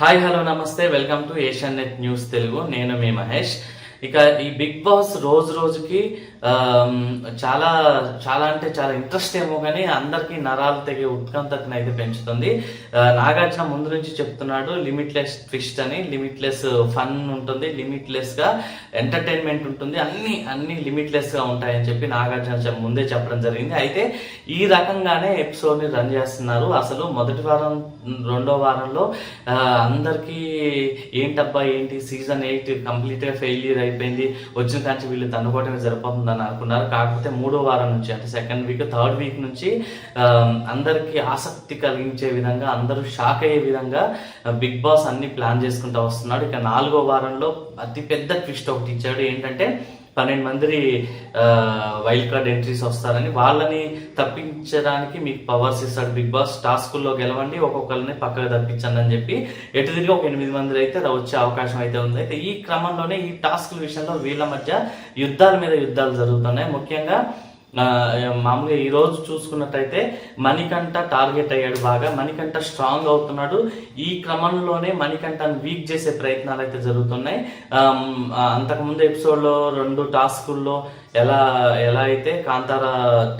Hi hello నమస్తే welcome to Asianet News Telugu. నేను మీ మహేష్. ఇక ఈ బిగ్ బాస్ రోజు రోజుకి చాలా చాలా అంటే చాలా ఇంట్రెస్ట్ ఏమో కానీ అందరికీ నరాలు తెగే ఉత్కంఠతను అయితే పెంచుతుంది. నాగార్జున ముందు నుంచి చెప్తున్నాడు లిమిట్లెస్ ట్విస్ట్ అని లిమిట్లెస్ ఫన్ ఉంటుంది లిమిట్లెస్గా ఎంటర్టైన్మెంట్ ఉంటుంది అన్ని అన్ని లిమిట్లెస్గా ఉంటాయని చెప్పి నాగార్జున ముందే చెప్పడం జరిగింది. అయితే ఈ రకంగానే ఎపిసోడ్ని రన్ చేస్తున్నారు. అసలు మొదటి వారం రెండో వారంలో అందరికీ ఏంటబ్బా ఏంటి? సీజన్ ఎయిట్ కంప్లీట్గా ఫెయిల్యూర్ అయిపోయింది. వచ్చిన కాంచి వీళ్ళు తన్నుకోవటమే సరిపోతుందని అనుకున్నారు. కాకపోతే మూడో వారం నుంచి అంటే సెకండ్ వీక్ థర్డ్ వీక్ నుంచి అందరికీ ఆసక్తి కలిగించే విధంగా అందరూ షాక్ అయ్యే విధంగా బిగ్ బాస్ అన్ని ప్లాన్ చేసుకుంటూ వస్తున్నాడు. ఇక నాలుగో వారంలో అతిపెద్ద ట్విస్ట్ ఒకటి ఇచ్చాడు. ఏంటంటే పన్నెండు మంది వైల్డ్ కార్డ్ ఎంట్రీస్ వస్తారని వాళ్ళని తప్పించడానికి మీకు పవర్స్ ఇస్తాడు బిగ్ బాస్ టాస్కుల్లో గెలవండి ఒక్కొక్కరిని పక్కకు తప్పించండి అని చెప్పి ఎటు తిరిగి ఒక ఎనిమిది మంది అయితే వచ్చే అవకాశం అయితే ఉంది. అయితే ఈ క్రమంలోనే ఈ టాస్కుల విషయంలో వీళ్ళ మధ్య యుద్ధాల మీద యుద్ధాలు జరుగుతున్నాయి. ముఖ్యంగా మామూలుగా ఈరోజు చూసుకున్నట్టయితే మణికంఠ టార్గెట్ అయ్యాడు బాగా. మణికంఠ స్ట్రాంగ్ అవుతున్నాడు. ఈ క్రమంలోనే మణికంఠను వీక్ చేసే ప్రయత్నాలు అయితే జరుగుతున్నాయి అంతకుముందు ఎపిసోడ్లో రెండు టాస్కుల్లో ఎలా ఎలా అయితే కాంతార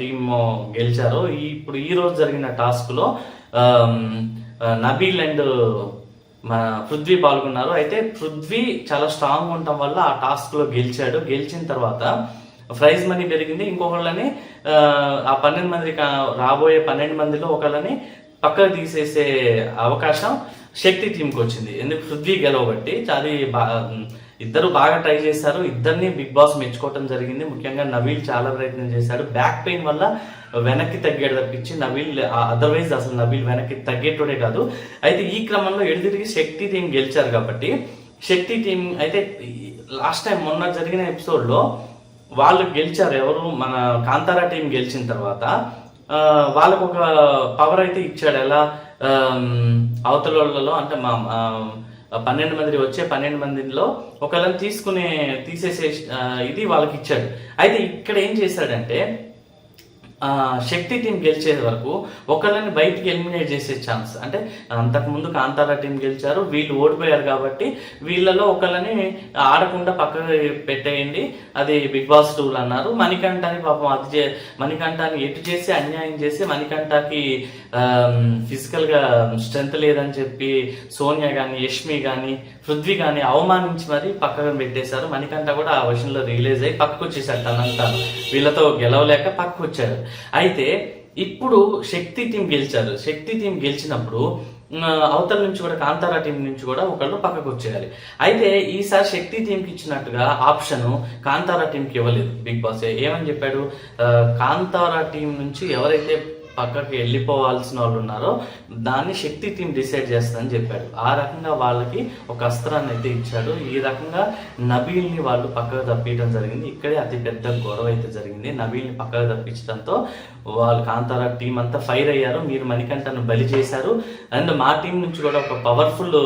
టీమ్ గెలిచారో ఇప్పుడు ఈరోజు జరిగిన టాస్క్లో నబీల్ అండ్ మన పృథ్వీ పాల్గొన్నారు. అయితే పృథ్వీ చాలా స్ట్రాంగ్ ఉండటం వల్ల ఆ టాస్క్లో గెలిచాడు. గెలిచిన తర్వాత ప్రైజ్ మనీ పెరిగింది. ఇంకొకళ్ళని ఆ, పన్నెండు మంది రాబోయే పన్నెండు మందిలో ఒకళ్ళని పక్కకు తీసేసే అవకాశం శక్తి టీంకి వచ్చింది. ఎందుకు? పృథ్వీ గెలవబట్టి అది బా ఇద్దరు బాగా ట్రై చేశారు. ఇద్దరిని బిగ్ బాస్ మెచ్చుకోవటం జరిగింది. ముఖ్యంగా నవీల్ చాలా ప్రయత్నం చేశాడు. బ్యాక్ పెయిన్ వల్ల వెనక్కి తగ్గాడు తప్పించి నవీల్ అదర్వైజ్ అసలు నవీల్ వెనక్కి తగ్గేటోడే కాదు. అయితే ఈ క్రమంలో ఎడుదిరిగి శక్తి టీం గెలిచారు కాబట్టి శక్తి టీం అయితే లాస్ట్ టైం మొన్న జరిగిన ఎపిసోడ్లో వాళ్ళు గెలిచారు ఎవరు? మన కాంతారా టీం గెలిచిన తర్వాత వాళ్ళకు ఒక పవర్ అయితే ఇచ్చాడు. ఎలా? అవతలలో అవతల అంటే మా పన్నెండు మంది వచ్చే పన్నెండు మందిలో ఒకళ్ళని తీసుకునే తీసేసే ఇది వాళ్ళకి ఇచ్చాడు. అయితే ఇక్కడ ఏం చేశాడంటే శక్తి టీం గెలిచే వరకు ఒకళ్ళని బయటికి ఎలిమినేట్ చేసే ఛాన్స్. అంటే అంతకుముందు కాంతారా టీం గెలిచారు వీళ్ళు ఓడిపోయారు కాబట్టి వీళ్ళలో ఒకళ్ళని ఆడకుండా పక్కకు పెట్టేయండి. అది బిగ్ బాస్ టూల్ అన్నారు. మణికంఠని పాపం అది చే మణికంఠని ఎటు చేసి అన్యాయం చేసి మణికంఠకి ఫిజికల్గా స్ట్రెంత్ లేదని చెప్పి సోనియా కానీ యష్మి కానీ పృథ్వీ కానీ అవమానించి మరి పక్కకు పెట్టేశారు. మణికంఠ కూడా ఆ వర్షంలో రిలీజ్ అయ్యి పక్కకు వచ్చేసాడు తనంతా. వీళ్ళతో గెలవలేక పక్కకు వచ్చాడు అయితే ఇప్పుడు శక్తి టీం గెలిచారు. శక్తి టీం గెలిచినప్పుడు అవతల నుంచి కూడా కాంతారా టీం నుంచి కూడా ఒకళ్ళు పక్కకు వచ్చేయాలి. అయితే ఈసారి శక్తి టీంకి ఇచ్చినట్టుగా ఆప్షన్ కాంతారా టీంకి ఇవ్వలేదు. బిగ్ బాస్ ఏమని చెప్పాడు? కాంతారా టీం నుంచి ఎవరైతే పక్కకి వెళ్ళిపోవాల్సిన వాళ్ళు ఉన్నారో దాన్ని శక్తి టీం డిసైడ్ చేస్తుందని చెప్పాడు. ఆ రకంగా వాళ్ళకి ఒక అస్త్రాన్ని అయితే ఇచ్చాడు. ఈ రకంగా నబీల్ని వాళ్ళు పక్కకు తప్పించడం జరిగింది. ఇక్కడే అతిపెద్ద గొడవ అయితే జరిగింది. నబీల్ని పక్కకు తప్పించడంతో వాళ్ళు కాంతారా టీం అంతా ఫైర్ అయ్యారు. మీరు మణికంఠను బలి చేశారు. అండ్ మా టీం నుంచి కూడా ఒక పవర్ఫుల్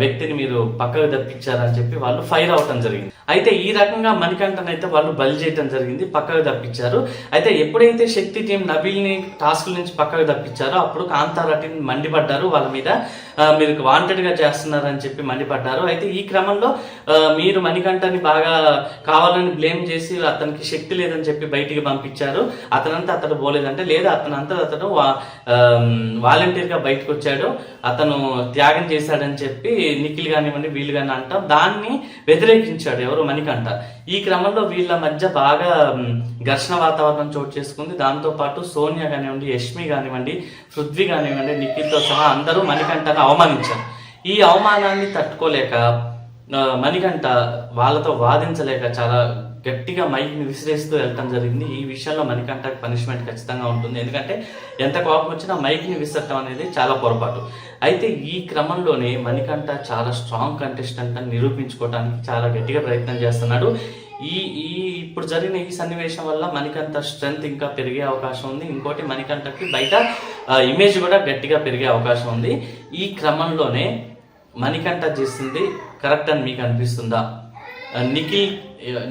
వ్యక్తిని మీరు పక్కకు తప్పించారని చెప్పి వాళ్ళు ఫైర్ అవటం జరిగింది. అయితే ఈ రకంగా మణికంఠన్ అయితే వాళ్ళు బలి చేయటం జరిగింది పక్కకు తప్పించారు అయితే ఎప్పుడైతే శక్తి టీం నబీల్ని టాస్క్ నుంచి పక్కకు తప్పించారో అప్పుడు కాంతారా మండిపడ్డారు వాళ్ళ మీద. మీరు వాంటెడ్గా చేస్తున్నారని చెప్పి మండిపడ్డారు. అయితే ఈ క్రమంలో మీరు మణికంఠని బాగా కావాలని బ్లేమ్ చేసి అతనికి శక్తి లేదని చెప్పి బయటికి పంపించారు. అతనంతా అతడు పోలేదంటే లేదా అతనంతా అతను వాలంటీర్గా బయటకు వచ్చాడు అతను త్యాగం చేశాడని చెప్పి నిఖిల్ కానివ్వండి వీళ్ళు కానీ అంటాం. దాన్ని వ్యతిరేకించాడు ఎవరు మణికంఠ. ఈ క్రమంలో వీళ్ళ మధ్య బాగా ఘర్షణ వాతావరణం చోటు చేసుకుంది. దాంతో పాటు సోనియా కానివ్వండి యష్మి కానివ్వండి పృథ్వీ కానివ్వండి నిఖిల్తో సహా అందరూ మణికంఠను అవమానించారు. ఈ అవమానాన్ని తట్టుకోలేక మణికంఠ వాళ్ళతో వాదించలేక చాలా గట్టిగా మైక్ని విసిరేస్తూ వెళ్ళటం జరిగింది. ఈ విషయంలో మణికంఠ పనిష్మెంట్ ఖచ్చితంగా ఉంటుంది. ఎందుకంటే ఎంత కోపం వచ్చినా మైక్ని విసరటం అనేది చాలా పొరపాటు. అయితే ఈ క్రమంలోనే మణికంఠ చాలా స్ట్రాంగ్ కంటెస్టెంట్ అని నిరూపించుకోవడానికి చాలా గట్టిగా ప్రయత్నం చేస్తున్నాడు. ఈ ఈ ఇప్పుడు జరిగిన ఈ సన్నివేశం వల్ల మణికంఠ స్ట్రెంగ్త్ ఇంకా పెరిగే అవకాశం ఉంది. ఇంకోటి మణికంఠకి బయట ఇమేజ్ కూడా గట్టిగా పెరిగే అవకాశం ఉంది. ఈ క్రమంలోనే మణికంఠ చేసింది కరెక్ట్ అని మీకు అనిపిస్తుందా? నిఖిల్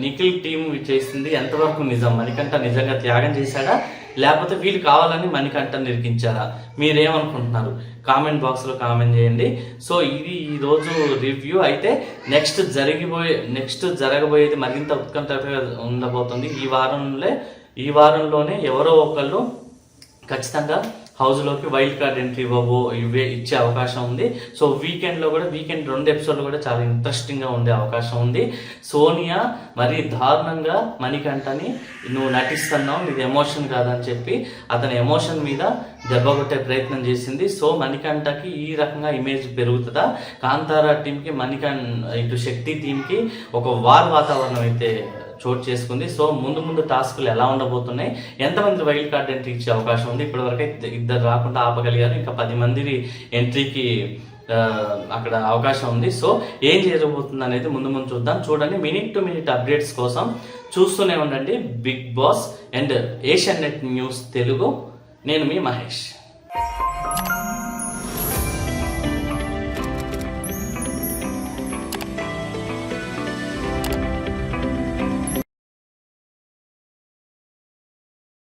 నిఖిల్ టీం చేసింది ఎంతవరకు నిజం? మణికంఠ నిజంగా త్యాగం చేశాడా? లేకపోతే వీళ్ళు కావాలని మణికంఠ నిరికించారా మీరేమనుకుంటున్నారు? కామెంట్ బాక్స్లో కామెంట్ చేయండి. సో ఇది ఈరోజు రివ్యూ. అయితే నెక్స్ట్ జరిగిపోయే నెక్స్ట్ జరగబోయేది మరింత ఉత్కంఠగా ఉండబోతుంది. ఈ వారంలో ఈ వారంలోనే ఎవరో ఒకళ్ళు ఖచ్చితంగా హౌస్లోకి వైల్డ్ కార్డ్ ఎంట్రీ ఇవ్వబో ఇవే ఇచ్చే అవకాశం ఉంది. సో వీకెండ్లో కూడా వీకెండ్ రెండు ఎపిసోడ్లు కూడా చాలా ఇంట్రెస్టింగ్గా ఉండే అవకాశం ఉంది. సోనియా మరి దారుణంగా మణికంఠని నువ్వు నటిస్తున్నావు నీది ఎమోషన్ కాదని చెప్పి అతని ఎమోషన్ మీద దెబ్బ కొట్టే ప్రయత్నం చేసింది. సో మణికంఠకి ఈ రకంగా ఇమేజ్ పెరుగుతుందా? కాంతారా టీంకి మణికం ఇటు శక్తి టీంకి ఒక వార్ వాతావరణం అయితే చోటు చేసుకుంది. సో ముందు ముందు టాస్కులు ఎలా ఉండబోతున్నాయి? ఎంతమంది వైల్డ్ కార్డ్ ఎంట్రీ ఇచ్చే అవకాశం ఉంది? ఇప్పటివరకు ఇద్దరు రాకుండా ఆపగలిగారు. ఇంకా పది మంది ఎంట్రీకి అక్కడ అవకాశం ఉంది. సో ఏం చేయబోతుంది అనేది ముందు ముందు చూద్దాం. చూడండి మినిట్ టు మినిట్ అప్డేట్స్ కోసం చూస్తూనే ఉండండి. Big Boss and Asianet News Telugu. నేను మీ మహేష్.